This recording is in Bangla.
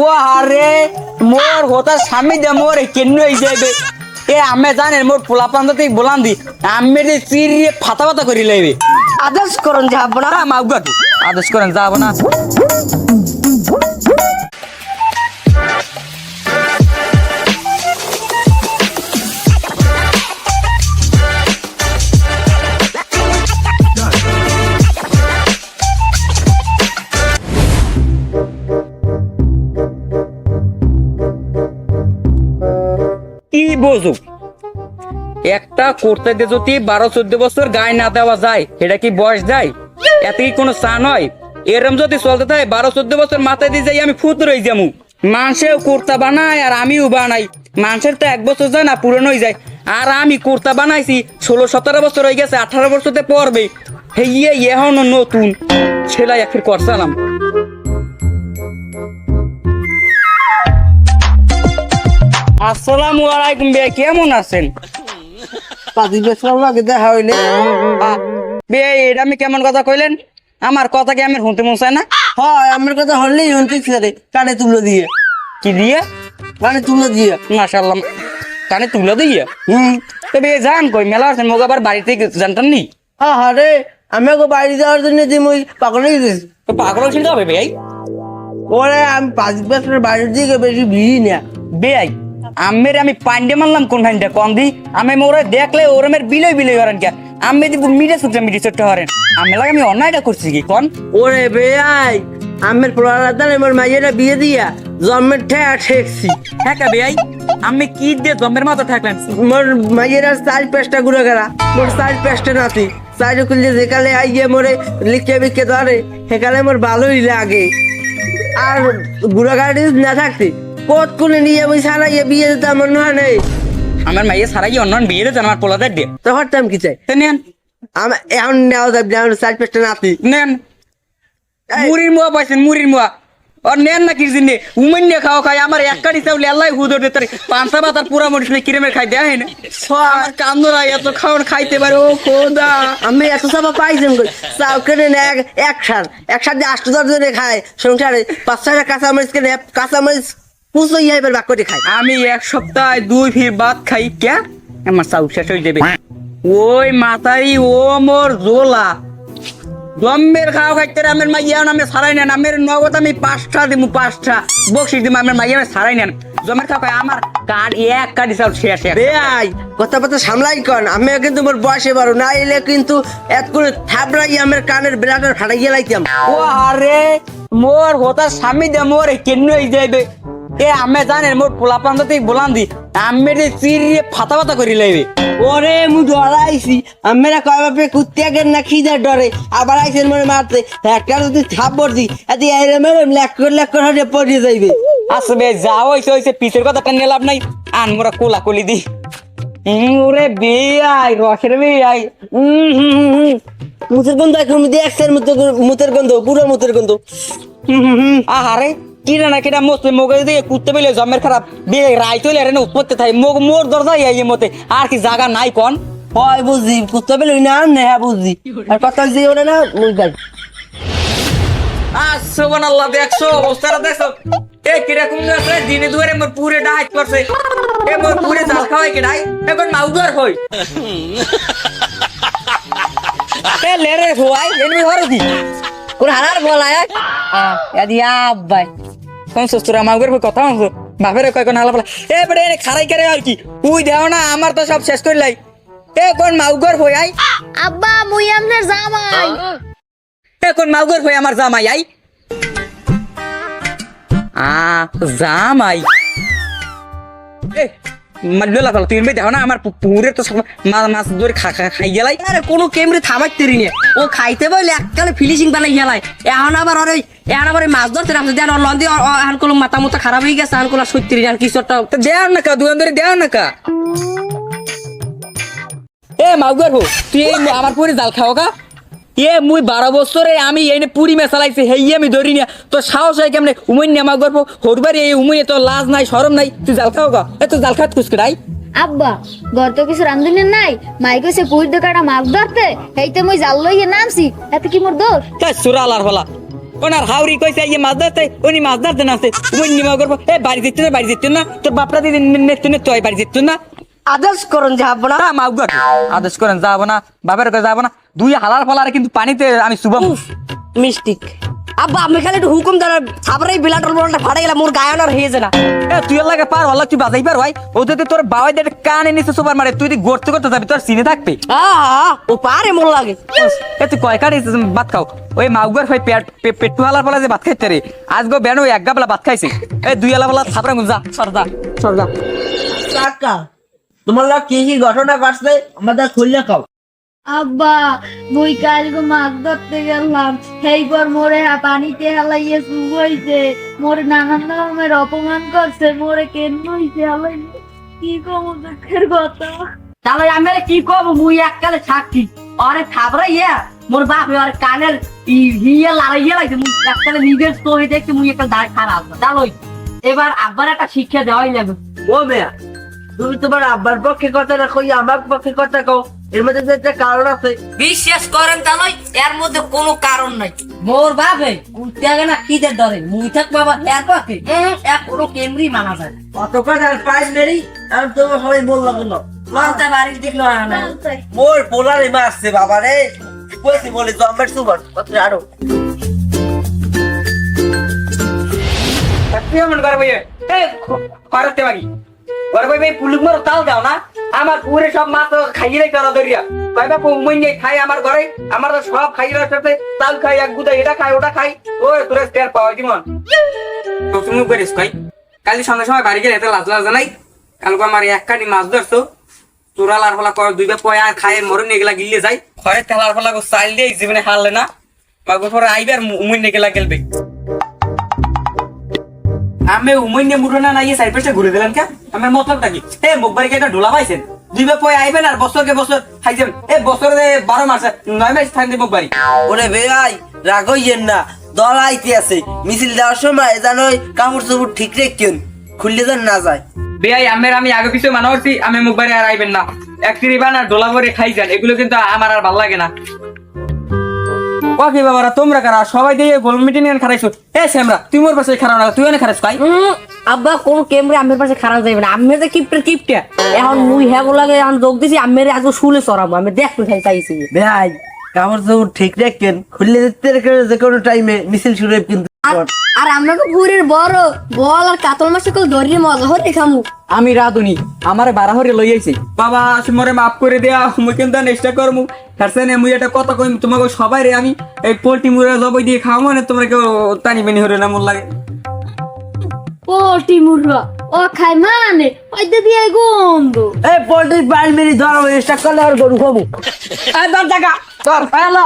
ও আরে মোর হতার স্বামী দে মোর কেন যাবে এ আমি জানেন মোর পোলা পান্তা থেকে বলান দি আমি যে চিরিয়ে ফাতা ফাতা করি লাইবে আদেশ করুন যাব না। না আদেশ করেন যাব না। বোঝো একটা করতে যদি বারো, চোদ্দ বছর গায়ে না দেওয়া যায়, এটা কি বয়স যায় এত কি কোনো চা নয় এরম যদি চলতে থাকে, বারো, চোদ্দ বছর মাথায় দিয়ে যাই আমি ফুত রই যামু মানুষেও কুর্তা বানায় আর আমিও বানাই। মানুষের তো এক বছর যায় না, পুরনো হয়ে যায়। আর আমি কুর্তা বানাইছি, ষোলো, সতেরো বছর হয়ে গেছে, আঠারো বছরতে পড়বে হেয়ে এখনও নতুন। ছেলাই এক ফির করছিলাম আসসালামু আলাইকুম বে কেমন আছেন? বছর লাগে দেখা হইলে। বে এটা আমি কেমন কথা কইলেন? আমার কথা কি আমি শুনতে মন চায় না? হয় আমার কথা হলেই রে কানে তুলে দিয়ে। কি দিয়ে? কানে তুলে দিয়ে। মাশাল্লাহ কানে তুলে দিয়ে? হুম। তবে যান কই মেলা আছেন মোক আবার বাড়িতে জানতেন নি হ্যাঁ হ্যাঁ রে আমি ওকে বাড়ি যাওয়ার জন্য যে মুই পাগল হয়ে গেছি। পাগল চিন্তা হবে বেয়াই ওরে আমি পাঁচ বছরের বাড়ির দিকে বেশি ভিড়ি না। আমের আমি পান্ডে মারলাম কোন ফাইনটা কম দি। আমি মোরে দেখলে ওর ওরমের বিলই বিলই হরেন কে আমি দিব মিডে সুটে মিডে সুটে হরেন। আমি লাগে আমি অন্যায়টা করছি কি কোন? ওরে বেয়াই আমের প্রলাদান আমার মাইয়েরা বিয়ে দিয়া জন্মের ঠেয়া ঠেকছি। হ্যাঁ বেয়াই আমি কি দিয়ে জমের মতো থাকলেন মোর মাইয়েরা চার পেস্টা ঘুরে গেলা মোর চার পেস্টে নাতি। চার কুলে যেকালে আইয়ে মোরে লিখে বিকে ধরে সেকালে মোর ভালোই লাগে। আর ঘুরা গাড়ি না থাকতে কত কোনে নিয়ে আমি সারাইয়ে বিয়ে দিতে আমার নয় নেই। আমার মাইয়ে সারাই অন্য বিয়ে দিয়েছেন আমার পোলাদের দিয়ে। তো হরতাম কি চাই? তো নেন। আমার এখন নেওয়া যাবে না চার পেস্টা নাতি। নেন। মুড়ির মুয়া পাইছেন মুড়ির মুয়া। আর নেন না কিছু নে উমেন নিয়ে খাওয়া খাই আমার এক কাটি চাউল এল্লাই হুদর দিতে পাঁচটা বাতার পুরা মরিস নেই কিরমের খাই দেয় না আমার কান্দরা এত খাওয়ান খাইতে পারে ও খোদা। আমি এত সব পাইছেন চাও কেনে এক এক সার। এক সার দিয়ে আষ্ট দশ জনে খায়। সংসারে পাঁচ ছয়টা কাঁচামরিচ কেনে কাঁচামরিচ পুষো ইয়া এবার বাক করে খায় আমি এক সপ্তাহ দুই ফির ভাত খাই কে আমার চাউল শেষ হয়ে যাবে। ওই মাথারি ও মোর জোলা। জম্মের খাওয়া খাইতে আমার মাইয়া নামে সারাই নেন। আমের নগদ আমি পাঁচটা দিমু পাঁচটা। বকশিস দিমু আমার মাইয়া সারাই নেন। জমের খাওয়া খাই আমার কার্ড এক কার্ড চাউল শেষ বেআই কথা কথা সামলাই কন। আমি কিন্তু মোর বয়সে বারো না এলে কিন্তু এত করে থাবড়াই আমার কানের বেড়াটার ফাটাই গেলাইতাম ও আরে মোর হতার স্বামী দে মোর কেন হয়ে যাইবে? এ আমি জানেন মোর পোলা থেকে বলান দি। আমি যে চিরিয়ে ফাতা ফাতা করি লাইবে। ওরে মু ডরাইছি। আমরা কয় বাপে কুত্তিয়াকে না খিদার ডরে। আবার আইসেন মনে মারতে। একটা যদি থাপ্পড় দি এত এরে মেরে লেক করে লেক করে হয়ে পড়ে যাইবে। আসবে যা হইছে হইছে পিছের কথা টানিয়ে লাভ নাই। আন মোরা কোলা কলি দি ওরে বেআই রসের হুম। মুতের গন্ধ এখন দেখছেন মুতের গন্ধ পুরো মুতের গন্ধ। আহারে। কিনা না কিনা মস্ত মোগে দিয়ে কুত্তে পেলে জমের খারাপ বিয়ে রাই চলে রে উৎপত্তি থাই মোগ মোর দরজা মতে। আর কি জায়গা নাই কোন? হয় বুঝছি কুত্তা পেলে না না হ্যাঁ বুঝছি আর কথা যে না মুই যাই আসবান আল্লাহ দেখছ? অবস্থাটা দেখছ? এ কীরকম আছে? দিনে দুয়ারে মোর পুরে ডাইট করছে। এ মোর পুরে জাল খাওয়াই কে ডাই এখন মাউদার হই। এ লে রে হোয়াই এনমি কোন হারার বলা আ। এদি আব্বাই। কোন সুস্তুরা মাউগের কথা হ বাপের কয় কোন হালা এ বেড়ে এনে খারাই করে আর কি? উই দেও না আমার তো সব শেষ করে লাই এ কোন মাউগর হই আই? আব্বা মুই আপনার জামাই। এ কোন মাউগর হই আমার জামাই আই? আ জামাই। এ মাল্লো লাগালো তুই দেখো না আমার তো মাছ ধরে খাই গেলাই। আরে কোনো কেমরে থামাইতে রি না। ও খাইতে বলে এককালে ফিনিশিং বানাই গেলাই। এখন আবার ওর এখন আবার মাছ ধরতে দেন লন্দি এখন কোনো মাথা খারাপ হয়ে গেছে এখন কোনো সত্যি আর কিছু একটা তো দেও না কা দুজন ধরে দেও না কা। এ হো তুই আমার পুরি জাল খাও কা। এ মুই বারো বছরে আমি এই পুরি মেশালাইছি হেই আমি ধরি না তো সাহস হয় কেমনে? উমন নিয়ে মাউগর হো হরবারি এই উমনে তো লাজ নাই শরম নাই। তুই জাল খাও কা এ জাল খাত কুসকড়াই আব্বা ঘর তো কিছু রান্ধুনি নাই। মাই কইছে পুইর দোকাটা মাছ ধরতে। এইতে মুই জাল লইয়ে নামছি। এতে কি মোর দোষ? তা সুরা আলার হলা? ওনার হাউরি কইছে ইয়ে মাছ ধরতে উনি মাছ ধরতে না আছে উনি নিমা করব এ বাড়ি দিচ্ছ না বাড়ি দিচ্ছ না। তোর বাপরা দিদি নেত্য নেত্য বাড়ি দিচ্ছ না। আদেশ করুন যাব না না মাউগার আদেশ করেন যাব না বাবার কাছে যাব না। দুই হালার ফালার কিন্তু পানিতে আমি শুভম মিস্টিক আব্বা আমি খালি একটু হুকুম দাঁড়া থাপড়াই বিলাটল বলটা ফাটে গেলাম মোর গায়ন আর হয়ে না। এ তুই লাগে পার হল্লা তুই বাজাই পার ভাই। ওদের তোর বাবাই দিয়ে কানে নিচে সুপার মারে তুই যদি গড়তে করতে যাবি তোর সিনে থাকবে। ও পারে মোর লাগে। এ তুই কয় কাটি ভাত খাও। ওই মাউগার ভাই পেট পে- পেট্টু হালার ফলা যে ভাত খাইতে রে। আজ গো বেন ওই এক গাবলা ভাত খাইছে। এই দুই হালা ফলা থাপড়া যা সর যা। কাকা তোমার লোক কি কি ঘটনা ঘটছে? আমাদের খুললে কাও আব্বা মুই কালকে মাছ ধরতে গেলাম। সেইবার মোরে পানিতে হালাইয়ে শুভইছে মোরে নানান রকমের অপমান করছে। মোরে কেন হইছে হালাইয়ে? কি কম দুঃখের কথা? তাহলে আমি কি করব? মুই এককালে থাকি। আরে থাবরা ইয়া মোর বাপ আর কানের হিয়া লাড়াইয়া লাগছে মুই এককালে নিজের স্টোরি দেখতে মুই একটা দাঁড় খারাপ জানোই এবার আব্বার একটা শিক্ষা দেওয়াই লাগবে। ও মেয়া তুমি তোমার আব্বার পক্ষে কথা রাখো আমার পক্ষে কথা কও। এর মধ্যে যে একটা কারণ আছে। বিশ্বাস করেন তা নয় এর মধ্যে কোনো কারণ নাই। মোর বাপে কুত্তাগে না কি যে ডরে মুই থাক বাবা এর পক্ষে। এক কোনো কেমরি মানা যায়। অত কথা পাইস নেই আর তো সবাই বলল কেন মানতে বাড়ি দেখল না মোর পোলারে মারছে বাবা রে। বলছি বলে জম্বের সুপার কত আরও। এমন করে ভাই এ করতে পারি ঘরে ভাই ভাই পুলুক মারো তাল দাও না। আমার পুরে সব মাছ খাইয়ে ওরা নেই খাই আমার ঘরে। আমার তো সব খাইয়ে সাথে তাল খাই এক গুদা এটা খাই ওটা খাই। ও তোরে টের পাওয়া জীবন তো তুমি করিস কই? কালি সন্ধ্যার সময় বাড়ি গেলে এত লাজ লাজ নাই। কালকে আমার এক কানি মাছ ধরছো। চোরালার ফলা কয় দুইটা পয়া খায় মরণ এগুলা গিলে যাই। ঘরে তেলার ফলা চাল দিয়ে জীবনে হারলে না। পরে নেগেলা গেলবে। আমি উমৈন্য মুঠোনা নাই সাইড পেছে ঘুরে দিলাম কে? আমার মতলব নাকি এ মুখবাড়ি একটা ঢোলা পাইছেন। দুই বার পয় আইবেন আর বছরকে বছর খাইছেন। এ বছরে বারো মাস নয় মাস থাকবে ওরে ভাই রাগ হইয়েন না। দল আইতে আছে। মিছিল দেওয়ার সময় কাপড় চোপড় ঠিক রেখেন। খুললে যেন না যায়। বেয়াই আমের আমি আগে পিছু মানা করছি আমি মুখবাড়ি আর আইবেন না। এক তিরিবান আর ডোলা ভরে খাই যান এগুলো কিন্তু আমার আর ভালো লাগে না। ওকে বাবারা তোমরা কারা? সবাই দিয়ে গোল মিটিং এনে খারাইছো। এ শ্যামরা তুই মোর পাশে খারাপ না তুই এনে খারাইছ কাই আব্বা কোন কেমরে আমের পাশে খারাপ যাইবে না। আমের যে কিপটের কিপটে। এখন মুই হ্যাঁ লাগে এখন যোগ দিছি আমের আজকে শুলে সরাবো আমি দেখতে চাই চাইছি। ভাই কাপড় চোপড় ঠিক খুললে যে কোনো টাইমে মিছিল শুরু হবে কিন্তু। আর আমাকে পুরের বড় বল আর কাতল মাছ সকল মজা হতে খামু। আমি রাধুনি আমারে বারাহরে লই আইছি। বাবা মরে মাফ করে দেয়া মুই কিন্তু করমু। হারসেনে মুই এটা কথা কইম তোমাকে সবাই রে আমি এই পোল্ট্রি মুড়ে জবাই দিয়ে খাওয়া মানে তোমরা কেউ টানি বেনি হরে না মন লাগে। ও মুরগা। ও খাই মানে? ওই দিয়ে গন্ধ। এই পোল্ট্রি পাইল মেরি ধরো চেষ্টা করলে আর গরু খাব। এই দর টাকা দর পাইলো